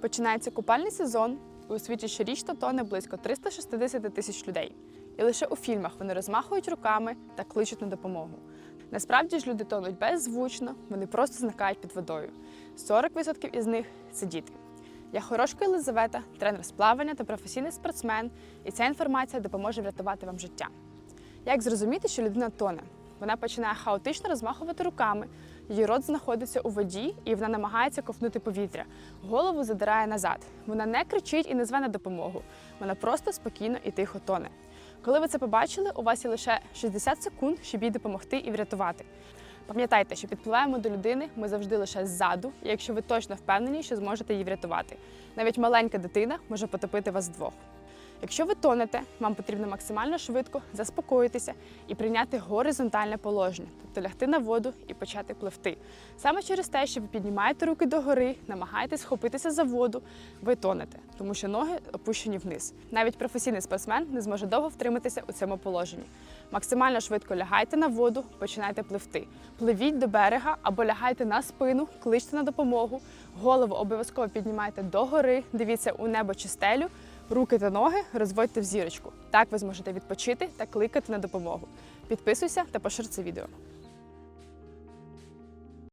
Починається купальний сезон. і У світі щорічно тоне близько 360 тисяч людей. І лише у фільмах вони розмахують руками та кличуть на допомогу. Насправді ж люди тонуть беззвучно, вони просто зникають під водою. 40% із них це діти. Я Хорошко Єлизавета, тренер з плавання та професійний спортсмен, і ця інформація допоможе врятувати вам життя. Як зрозуміти, що людина тоне? Вона починає хаотично розмахувати руками, її рот знаходиться у воді, і вона намагається ковтнути повітря. Голову задирає назад. Вона не кричить і не зве на допомогу. Вона просто спокійно і тихо тоне. Коли ви це побачили, у вас є лише 60 секунд, щоб їй допомогти і врятувати. Пам'ятайте, що підпливаємо до людини ми завжди лише ззаду, якщо ви точно впевнені, що зможете її врятувати. Навіть маленька дитина може потопити вас двох. Якщо ви тонете, вам потрібно максимально швидко заспокоїтися і прийняти горизонтальне положення, тобто лягти на воду і почати пливти. Саме через те, що ви піднімаєте руки догори, намагаєтесь схопитися за воду, ви тонете, тому що ноги опущені вниз. Навіть професійний спортсмен не зможе довго втриматися у цьому положенні. Максимально швидко лягайте на воду, починайте пливти. Пливіть до берега або лягайте на спину, кличте на допомогу. Голову обов'язково піднімайте догори, дивіться у небо чи стелю. Руки та ноги розводьте в зірочку. Так ви зможете відпочити та кликати на допомогу. Підписуйся та пошир це відео.